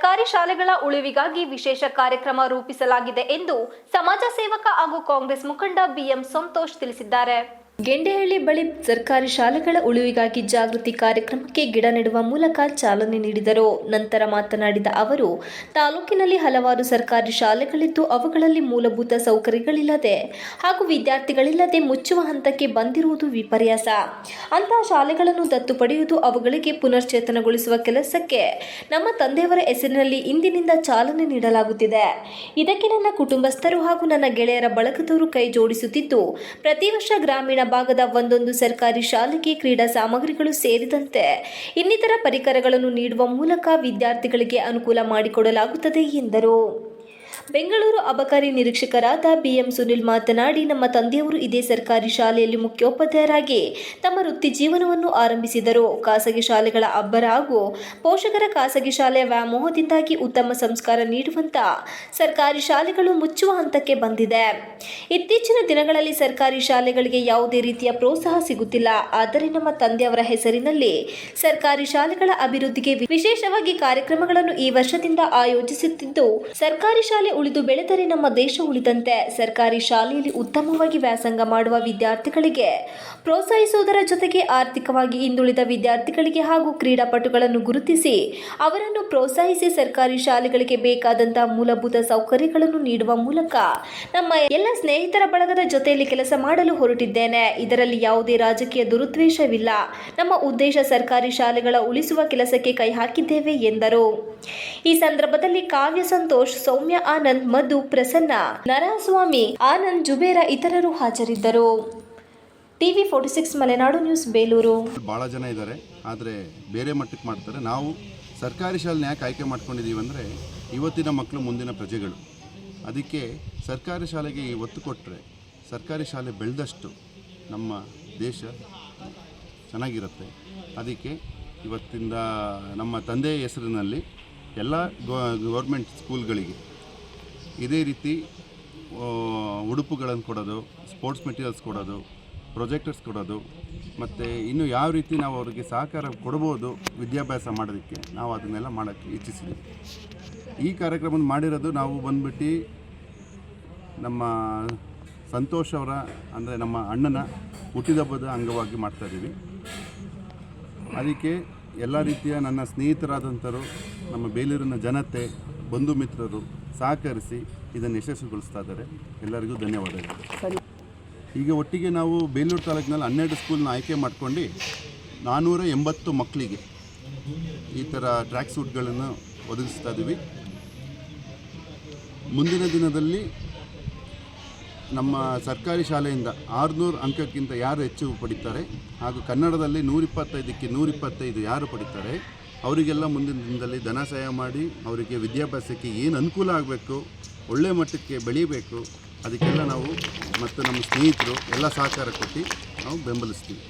ಸರ್ಕಾರಿ ಶಾಲೆಗಳ ಉಳಿವಿಗಾಗಿ ವಿಶೇಷ ಕಾರ್ಯಕ್ರಮ ರೂಪಿಸಲಾಗಿದೆ ಎಂದು ಸಮಾಜ ಸೇವಕ ಹಾಗೂ ಕಾಂಗ್ರೆಸ್ ಮುಖಂಡ ಬಿಎಂ ಸಂತೋಷ್ ತಿಳಿಸಿದ್ದಾರೆ. ಗೆಂಡೆಹಳ್ಳಿ ಬಳಿ ಸರ್ಕಾರಿ ಶಾಲೆಗಳ ಉಳಿವಿಗಾಗಿ ಜಾಗೃತಿ ಕಾರ್ಯಕ್ರಮಕ್ಕೆ ಗಿಡ ನೆಡುವ ಮೂಲಕ ಚಾಲನೆ ನೀಡಿದರು. ನಂತರ ಮಾತನಾಡಿದ ಅವರು, ತಾಲೂಕಿನಲ್ಲಿ ಹಲವಾರು ಸರ್ಕಾರಿ ಶಾಲೆಗಳಿದ್ದು ಅವುಗಳಲ್ಲಿ ಮೂಲಭೂತ ಸೌಕರ್ಯಗಳಿಲ್ಲದೆ ಹಾಗೂ ವಿದ್ಯಾರ್ಥಿಗಳಿಲ್ಲದೆ ಮುಚ್ಚುವ ಹಂತಕ್ಕೆ ಬಂದಿರುವುದು ವಿಪರ್ಯಾಸ. ಅಂತಹ ಶಾಲೆಗಳನ್ನು ದತ್ತು ಪಡೆಯುವುದು ಅವುಗಳಿಗೆ ಪುನಶ್ಚೇತನಗೊಳಿಸುವ ಕೆಲಸಕ್ಕೆ ನಮ್ಮ ತಂದೆಯವರ ಹೆಸರಿನಲ್ಲಿ ಇಂದಿನಿಂದ ಚಾಲನೆ ನೀಡಲಾಗುತ್ತಿದೆ. ಇದಕ್ಕೆ ನನ್ನ ಕುಟುಂಬಸ್ಥರು ಹಾಗೂ ನನ್ನ ಗೆಳೆಯರ ಬಳಗದವರು ಕೈ ಜೋಡಿಸುತ್ತಿದ್ದು, ಪ್ರತಿ ವರ್ಷ ಗ್ರಾಮೀಣ ಭಾಗದ ಒಂದೊಂದು ಸರ್ಕಾರಿ ಶಾಲೆಗೆ ಕ್ರೀಡಾ ಸಾಮಗ್ರಿಗಳು ಸೇರಿದಂತೆ ಇನ್ನಿತರ ಪರಿಕರಗಳನ್ನು ನೀಡುವ ಮೂಲಕ ವಿದ್ಯಾರ್ಥಿಗಳಿಗೆ ಅನುಕೂಲ ಮಾಡಿಕೊಡಲಾಗುತ್ತದೆ ಎಂದರು. ಬೆಂಗಳೂರು ಅಬಕಾರಿ ನಿರೀಕ್ಷಕರಾದ ಬಿಎಂ ಸುನಿಲ್ ಮಾತನಾಡಿ, ನಮ್ಮ ತಂದೆಯವರು ಇದೇ ಸರ್ಕಾರಿ ಶಾಲೆಯಲ್ಲಿ ಮುಖ್ಯೋಪಾಧ್ಯಾಯರಾಗಿ ತಮ್ಮ ವೃತ್ತಿ ಜೀವನವನ್ನು ಆರಂಭಿಸಿದರು. ಖಾಸಗಿ ಶಾಲೆಗಳ ಅಬ್ಬರ ಹಾಗೂ ಪೋಷಕರ ಖಾಸಗಿ ಶಾಲೆಯ ವ್ಯಾಮೋಹದಿಂದಾಗಿ ಉತ್ತಮ ಸಂಸ್ಕಾರ ನೀಡುವಂತ ಸರ್ಕಾರಿ ಶಾಲೆಗಳು ಮುಚ್ಚುವ ಹಂತಕ್ಕೆ ಬಂದಿದೆ. ಇತ್ತೀಚಿನ ದಿನಗಳಲ್ಲಿ ಸರ್ಕಾರಿ ಶಾಲೆಗಳಿಗೆ ಯಾವುದೇ ರೀತಿಯ ಪ್ರೋತ್ಸಾಹ ಸಿಗುತ್ತಿಲ್ಲ. ಆದರೆ ನಮ್ಮ ತಂದೆಯವರ ಹೆಸರಿನಲ್ಲಿ ಸರ್ಕಾರಿ ಶಾಲೆಗಳ ಅಭಿವೃದ್ಧಿಗೆ ವಿಶೇಷವಾಗಿ ಕಾರ್ಯಕ್ರಮಗಳನ್ನು ಈ ವರ್ಷದಿಂದ ಆಯೋಜಿಸುತ್ತಿದ್ದು, ಸರ್ಕಾರಿ ಶಾಲೆ ಉಳಿದು ಬೆಳೆದರೆ ನಮ್ಮ ದೇಶ ಉಳಿದಂತೆ ಸರ್ಕಾರಿ ಶಾಲೆಯಲ್ಲಿ ಉತ್ತಮವಾಗಿ ವ್ಯಾಸಂಗ ಮಾಡುವ ವಿದ್ಯಾರ್ಥಿಗಳಿಗೆ ಪ್ರೋತ್ಸಾಹಿಸುವುದರ ಜೊತೆಗೆ ಆರ್ಥಿಕವಾಗಿ ಹಿಂದುಳಿದ ವಿದ್ಯಾರ್ಥಿಗಳಿಗೆ ಹಾಗೂ ಕ್ರೀಡಾಪಟುಗಳನ್ನು ಗುರುತಿಸಿ ಅವರನ್ನು ಪ್ರೋತ್ಸಾಹಿಸಿ ಸರ್ಕಾರಿ ಶಾಲೆಗಳಿಗೆ ಬೇಕಾದಂತಹ ಮೂಲಭೂತ ಸೌಕರ್ಯಗಳನ್ನು ನೀಡುವ ಮೂಲಕ ನಮ್ಮ ಎಲ್ಲ ಸ್ನೇಹಿತರ ಬಳಗದ ಜೊತೆಯಲ್ಲಿ ಕೆಲಸ ಮಾಡಲು ಹೊರಟಿದ್ದೇನೆ. ಇದರಲ್ಲಿ ಯಾವುದೇ ರಾಜಕೀಯ ದುರುದ್ವೇಷವಿಲ್ಲ. ನಮ್ಮ ಉದ್ದೇಶ ಸರ್ಕಾರಿ ಶಾಲೆಗಳ ಉಳಿಸುವ ಕೆಲಸಕ್ಕೆ ಕೈ ಹಾಕಿದ್ದೇವೆ ಎಂದರು. ಈ ಸಂದರ್ಭದಲ್ಲಿ ಕಾವ್ಯ ಸಂತೋಷ್, ಸೌಮ್ಯ ಆನಂದ್ ಮಧು, ಪ್ರಸನ್ನ, ನರಸ್ವಾಮಿ, ಆನಂದ್, ಜುಬೇರ ಇತರರು ಹಾಜರಿದ್ದರು. TV forty six Malenadu news Belur. ಭಾಳ ಜನ ಇದ್ದಾರೆ. ಆದರೆ ಬೇರೆ ಮಟ್ಟಕ್ಕೆ ಮಾಡ್ತಾರೆ. ನಾವು ಸರ್ಕಾರಿ ಶಾಲೆನ ಯಾಕೆ ಆಯ್ಕೆ ಮಾಡ್ಕೊಂಡಿದ್ದೀವಿ ಅಂದರೆ ಇವತ್ತಿನ ಮಕ್ಕಳು ಮುಂದಿನ ಪ್ರಜೆಗಳು. ಅದಕ್ಕೆ ಸರ್ಕಾರಿ ಶಾಲೆಗೆ ಒತ್ತು ಕೊಟ್ಟರೆ ಸರ್ಕಾರಿ ಶಾಲೆ ಬೆಳೆದಷ್ಟು ನಮ್ಮ ದೇಶ ಚೆನ್ನಾಗಿರುತ್ತೆ. ಅದಕ್ಕೆ ಇವತ್ತಿಂದ ನಮ್ಮ ತಂದೆಯ ಹೆಸರಿನಲ್ಲಿ ಎಲ್ಲ ಗೌರ್ಮೆಂಟ್ ಸ್ಕೂಲ್ಗಳಿಗೆ ಇದೇ ರೀತಿ ಉಡುಪುಗಳನ್ನು ಕೊಡೋದು ಸ್ಪೋರ್ಟ್ಸ್ ಮೆಟೀರಿಯಲ್ಸ್ ಕೊಡೋದು ಪ್ರೊಜೆಕ್ಟರ್ಸ್ ಕೊಡೋದು, ಮತ್ತು ಇನ್ನು ಯಾವ ರೀತಿ ನಾವು ಅವರಿಗೆ ಸಹಕಾರ ಕೊಡ್ಬೋದು ವಿದ್ಯಾಭ್ಯಾಸ ಮಾಡೋದಕ್ಕೆ, ನಾವು ಅದನ್ನೆಲ್ಲ ಮಾಡೋಕ್ಕೆ ಇಚ್ಛಿಸಿದ್ದೀವಿ. ಈ ಕಾರ್ಯಕ್ರಮವನ್ನು ಮಾಡಿರೋದು ನಾವು ಬಂದ್ಬಿಟ್ಟು ನಮ್ಮ ಸಂತೋಷ್ ಅವರ, ಅಂದರೆ ನಮ್ಮ ಅಣ್ಣನ ಹುಟ್ಟಿದಬ್ಬದ ಅಂಗವಾಗಿ ಮಾಡ್ತಾಯಿದ್ದೀವಿ ಅದಕ್ಕೆ ಎಲ್ಲ ರೀತಿಯ ನನ್ನ ಸ್ನೇಹಿತರಾದಂಥರು ನಮ್ಮ ಬೇಲೂರಿನ ಜನತೆ, ಬಂಧು ಮಿತ್ರರು ಸಹಕರಿಸಿ ಇದನ್ನು ಯಶಸ್ವಿಗೊಳಿಸ್ತಾ ಇದ್ದಾರೆ. ಎಲ್ಲರಿಗೂ ಧನ್ಯವಾದಗಳು. ಸರಿ. ಈಗ ಒಟ್ಟಿಗೆ ನಾವು ಬೇಲೂರು ತಾಲೂಕಿನಲ್ಲಿ ಹನ್ನೆರಡು ಸ್ಕೂಲ್ನ ಆಯ್ಕೆ ಮಾಡ್ಕೊಂಡು ನಾನ್ನೂರ ಎಂಬತ್ತು ಮಕ್ಕಳಿಗೆ ಈ ಥರ ಟ್ರ್ಯಾಕ್ ಸೂಟ್ಗಳನ್ನು ಒದಗಿಸ್ತಾ ಇದ್ದೀವಿ. ಮುಂದಿನ ದಿನದಲ್ಲಿ ನಮ್ಮ ಸರ್ಕಾರಿ ಶಾಲೆಯಿಂದ ಆರುನೂರು ಅಂಕಕ್ಕಿಂತ ಯಾರು ಹೆಚ್ಚು ಪಡಿತಾರೆ ಹಾಗೂ ಕನ್ನಡದಲ್ಲಿ ನೂರಿಪ್ಪತ್ತೈದಕ್ಕೆ ನೂರಿಪ್ಪತ್ತೈದು ಯಾರು ಪಡಿತಾರೆ ಅವರಿಗೆಲ್ಲ ಮುಂದಿನ ದಿನದಲ್ಲಿ ಧನ ಸಹಾಯ ಮಾಡಿ ಅವರಿಗೆ ವಿದ್ಯಾಭ್ಯಾಸಕ್ಕೆ ಏನು ಅನುಕೂಲ ಆಗಬೇಕು ಒಳ್ಳೆಯ ಮಟ್ಟಕ್ಕೆ ಬೆಳೀಬೇಕು, ಅದಕ್ಕೆಲ್ಲ ನಾವು ಮತ್ತು ನಮ್ಮ ಸ್ನೇಹಿತರು ಎಲ್ಲ ಸಹಕಾರ ಕೊಟ್ಟು ನಾವು ಬೆಂಬಲಿಸ್ತೀವಿ.